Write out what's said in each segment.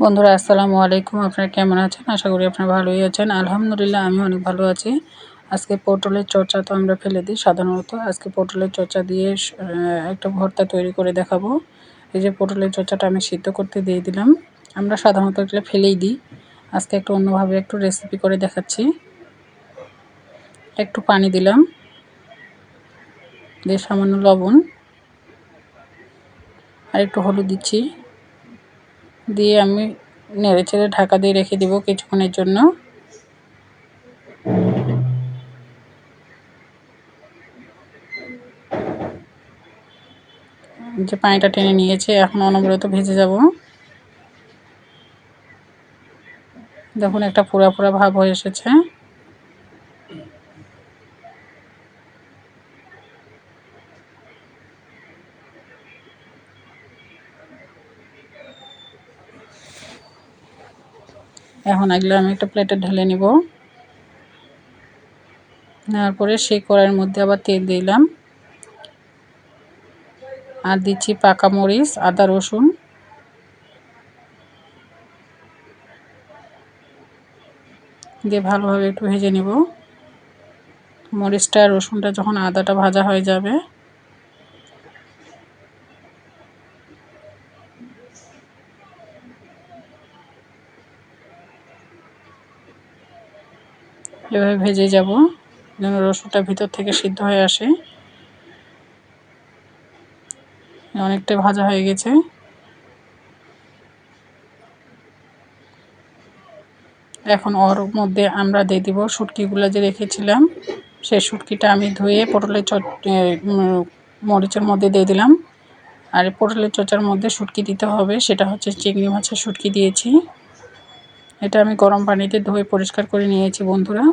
বন্ধুরা, আসসালামু আলাইকুম। আপনারা কেমন আছেন? আশা করি আপনারা ভালোই আছেন। আলহামদুলিল্লাহ আমি অনেক ভালো আছি। আজকে পটলের চর্চা তো আমরা ফেলে দিই সাধারণত। আজকে পটলের চর্চা দিয়ে একটা ভর্তা তৈরি করে দেখাবো। এই যে পটলের চর্চাটা আমি সিদ্ধ করতে দিয়ে দিলাম। আমরা সাধারণত এগুলো ফেলেই দিই। আজকে একটু অন্যভাবে একটু রেসিপি করে দেখাচ্ছি। একটু পানি দিলাম। দিয়ে সামান্য লবণ। আর একটু হলুদ দিচ্ছি। দিয়ে আমি নেড়ে চেড়ে ঢাকা দিয়ে রেখে দেবো কিছুক্ষণের জন্য। যে পানিটা টেনে নিয়েছে, এখন অনবরত ভেজে যাব। দেখুন একটা পোড়া পোড়া ভাব হয়ে এসেছে। এখন এগুলো আমি একটা প্লেটে ঢেলে নিব। নেওয়ার পরে সেই কড়াইয়ের মধ্যে আবার তেল দিলাম। আর দিচ্ছি পাকা মরিচ, আদা, রসুন। দিয়ে ভালোভাবে একটু ভেজে নেব। মরিচটা, রসুনটা যখন আদাটা ভাজা হয়ে যাবে এভাবে ভেজে যাব। যেন রসুনটা ভিতর থেকে সিদ্ধ হয়ে আসে। অনেকটাই ভাজা হয়ে গেছে। এখন ওর মধ্যে আমরা দিয়ে দিব শুটকিগুলো যে রেখেছিলাম। সেই শুটকিটা আমি ধুয়ে পটলের চট মরিচের মধ্যে দিয়ে দিলাম। আর পটলের চচার মধ্যে শুটকি দিতে হবে। সেটা হচ্ছে চিংড়ি মাছের শুটকি দিয়েছি। এটা আমি গরম পানিতে ধুয়ে পরিষ্কার করে নিয়েছি, বন্ধুরা।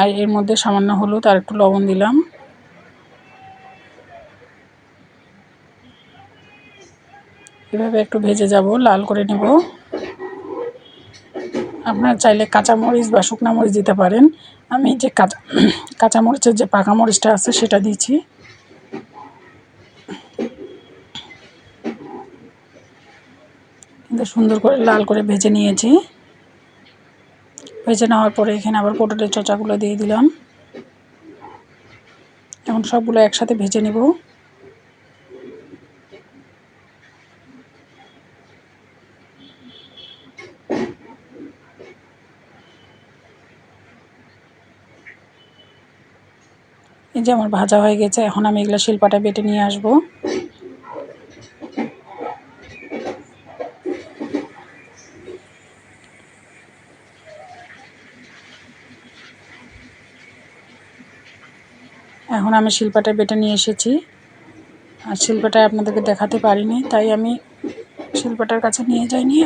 আর এর মধ্যে সামান্য হলুদ আর একটু লবণ দিলাম। এভাবে একটু ভেজে যাব, লাল করে নেব। আপনার চাইলে কাঁচামরিচ বা শুকনা মরিচ দিতে পারেন। আমি যে কাঁচা, কাঁচামরিচের যে পাকা মরিচটা আছে সেটা দিয়েছি সুন্দর করে লাল করে ভেজে নিয়েছি। ভেজে নেওয়ার পরে এখানে আবার পটলের চচাগুলো দিয়ে দিলাম। এখন সবগুলো একসাথে ভেজে নেব। এই যে আমার ভাজা হয়ে গেছে, এখন আমি এগুলো শিলপাটা বেটে নিয়ে আসব। এখন আমি শিল্পাটা বেটে নিয়ে এসেছি। আর শিল্পাটা আপনাদেরকে দেখাতে পারিনি, তাই আমি শিল্পাটার কাছে নিয়ে যাইনি।